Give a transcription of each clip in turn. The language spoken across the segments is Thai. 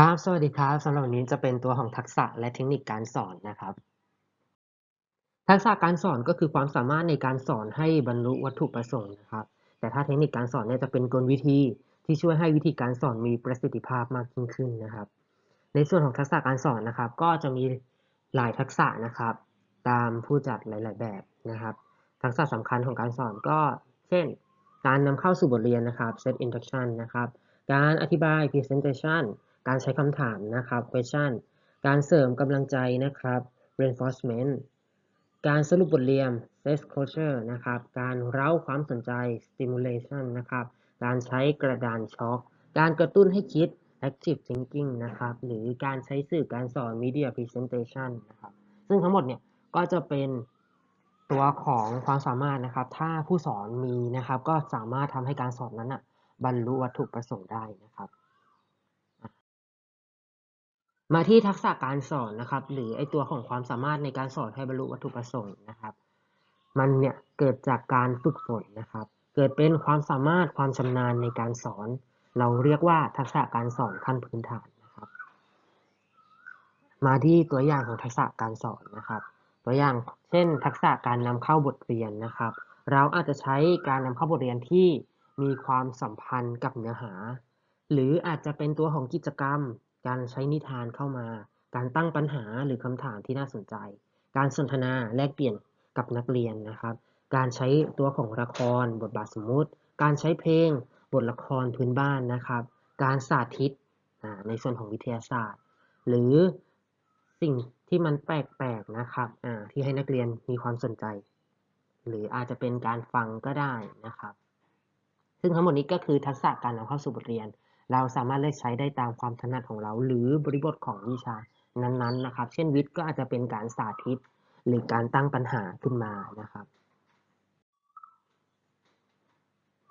ครับ สวัสดีครับ สำหรับวันนี้จะเป็นตัวของทักษะและเทคนิคการสอนนะครับ ทักษะการสอนก็คือความสามารถในการสอนให้บรรลุวัตถุประสงค์นะครับ แต่ถ้าเทคนิคการสอนเนี่ยจะเป็นกลวิธีที่ช่วยให้วิธีการสอนมีประสิทธิภาพมากยิ่งขึ้นนะครับ ในส่วนของทักษะการสอนนะครับ ก็จะมีหลายทักษะนะครับ ตามผู้จัดหลาย ๆ แบบนะครับ ทักษะสำคัญของการสอนก็ เช่น การนำเข้าสู่บทเรียนนะครับ set introduction นะครับ การอธิบาย presentation การใช้คำถามนะครับ question การเสริมกำลังใจนะครับ reinforcement การสรุปบทเรียน set closure นะครับ การเร้าความสนใจ stimulation นะครับ การใช้กระดานช็อค การกระตุ้นให้คิด active thinking นะครับ หรือการใช้สื่อการสอน media presentation นะครับ ซึ่งทั้งหมดเนี่ยก็จะเป็นตัวของความสามารถนะครับ ถ้าผู้สอนมีนะครับ ก็สามารถทำให้การสอนนั้นนะบรรลุวัตถุประสงค์ได้นะครับ มาที่ทักษะการสอนนะครับ หรือไอตัวของความสามารถในการสอนให้บรรลุวัตถุประสงค์นะครับ มันเนี่ยเกิดจากการฝึกฝนนะครับ เกิดเป็นความสามารถความชำนาญในการสอน เราเรียกว่าทักษะการสอนขั้นพื้นฐานนะครับ มาที่ตัวอย่างของทักษะการสอนนะครับ ตัวอย่างเช่น ทักษะการนำเข้าบทเรียนนะครับ เราอาจจะใช้การนำเข้าบทเรียนที่มีความสัมพันธ์กับเนื้อหา หรืออาจจะเป็นตัวของกิจกรรม การใช้นิทานเข้ามา การตั้งปัญหาหรือคำถามที่น่าสนใจ การสนทนาแลกเปลี่ยนกับนักเรียนนะครับ การใช้ตัวของละคร บทบาทสมมุติ การใช้เพลง บทละครพื้นบ้านนะครับ การสาธิตในส่วนของวิทยาศาสตร์ หรือสิ่งที่มันแปลกๆนะครับที่ให้นักเรียนมีความสนใจ หรืออาจจะเป็นการฟังก็ได้นะครับ ซึ่งทั้งหมดนี้ก็คือทักษะการนำเข้าสู่บทเรียน เราสามารถเลือกใช้ได้ตามความถนัดของเรา หรือบริบทของวิชานั้นๆนะครับ เช่นวิทย์ก็อาจจะเป็นการสาธิต หรือการตั้งปัญหาขึ้นมานะครับ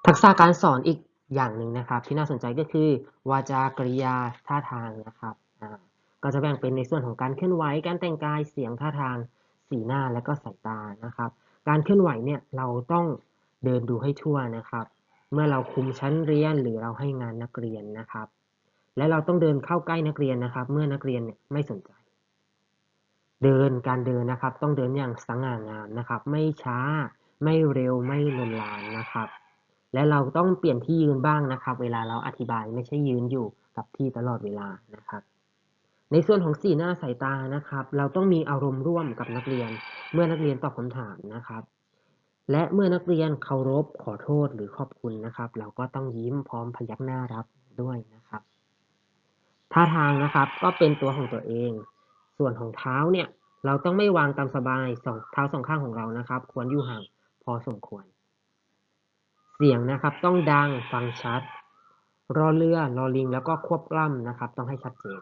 ทักษะการสอนอีกอย่างหนึ่งนะครับ ที่น่าสนใจก็คือวาจากริยาท่าทางนะครับก็จะแบ่งเป็นในส่วนของการเคลื่อนไหว การแต่งกายเสียงท่าทางสีหน้าและก็สายตานะครับ การเคลื่อนไหวเนี่ยเราต้องเดินดูให้ทั่วนะครับ เมื่อเราคุมชั้นเรียนหรือเราให้งานนักเรียนนะครับ และเราต้องเดินเข้าใกล้นักเรียนนะครับ เมื่อนักเรียนเนี่ยไม่สนใจ เดินการเดินนะครับ ต้องเดินอย่างสง่างามนะครับ ไม่ช้าไม่เร็วไม่ลนลานนะครับ และเราต้องเปลี่ยนที่ยืนบ้างนะครับ เวลาเราอธิบายไม่ใช่ยืนอยู่กับที่ตลอดเวลานะครับ ในส่วนของสีหน้าสายตานะครับ เราต้องมีอารมณ์ร่วมกับนักเรียน เมื่อนักเรียนตอบคำถามนะครับ และเมื่อนักเรียนเคารพขอโทษหรือขอบคุณนะครับ เราก็ต้องยิ้มพร้อมพยักหน้ารับด้วยนะครับท่าทางนะครับก็เป็นตัวของตัวเอง ส่วนของเท้าเนี่ยเราต้องไม่วางตามสบายสองเท้าสองข้างของเรานะครับ ควรอยู่ห่างพอสมควร เสียงนะครับต้องดังฟังชัด รอเรือรอลิงแล้วก็ควบกล้ำนะครับ ต้องให้ชัดเจน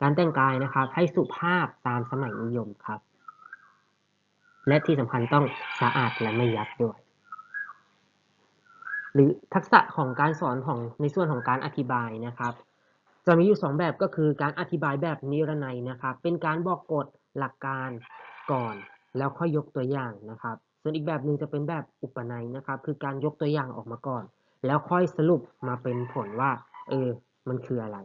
การแต่งกายนะครับ ให้สุภาพตามสมัยนิยมครับ และที่สำคัญต้องสะอาดและไม่ยับด้วย หรือทักษะของการสอนของในส่วนของการอธิบายนะครับ จะมีอยู่สองแบบก็คือการอธิบายแบบนิรนัยนะครับ เป็นการบอกกฎหลักการก่อน แล้วค่อยยกตัวอย่างนะครับ ส่วนอีกแบบหนึ่งจะเป็นแบบอุปนัยนะครับ คือการยกตัวอย่างออกมาก่อน แล้วค่อยสรุปมาเป็นผลว่า เออ มันคืออะไร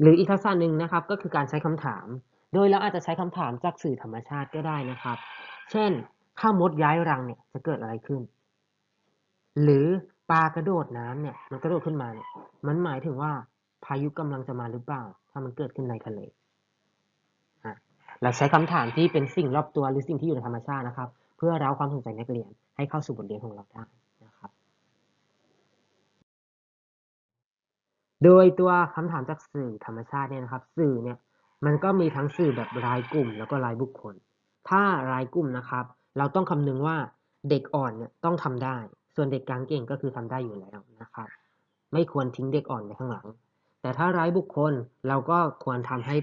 หรืออีกทักษะหนึ่งนะครับ ก็คือการใช้คำถาม โดยเราอาจจะใช้คำถามจากสื่อธรรมชาติก็ได้นะครับ เช่นข้ามดย้ายรังเนี่ยจะเกิดอะไรขึ้น หรือปลากระโดดน้ำเนี่ยมันกระโดดขึ้นมาเนี่ยมันหมายถึงว่าพายุกำลังจะมาหรือเปล่า ถ้ามันเกิดขึ้นในทะเลเราใช้คำถามที่เป็นสิ่งรอบตัวหรือสิ่งที่อยู่ในธรรมชาตินะครับ เพื่อเร้าความสนใจนักเรียนให้เข้าสู่บทเรียนของเราได้นะครับ โดยตัวคำถามจากสื่อธรรมชาติเนี่ยนะครับ สื่อเนี่ย มันก็มีทั้งสื่อแบบรายกลุ่ม แล้วก็รายบุคคล ถ้ารายกลุ่มนะครับ เราต้องคำนึงว่าเด็กอ่อนเนี่ยต้องทำได้ ส่วนเด็กกลางเก่งก็คือทำได้อยู่แล้วนะครับ ไม่ควรทิ้งเด็กอ่อนไว้ข้างหลัง แต่ถ้ารายบุคคลเราก็ควรทำให้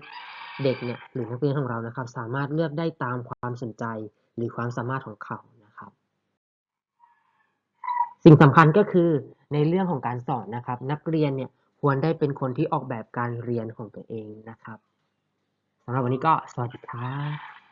เด็กเนี่ยหรือนักเรียนของเรานะครับ สามารถเลือกได้ตามความสนใจหรือความสามารถของเขานะครับ สิ่งสำคัญก็คือในเรื่องของการสอนนะครับ นักเรียนเนี่ยควรได้เป็นคนที่ออกแบบการเรียนของตัวเองนะครับ สำหรับวันนี้ก็สวัสดีครับ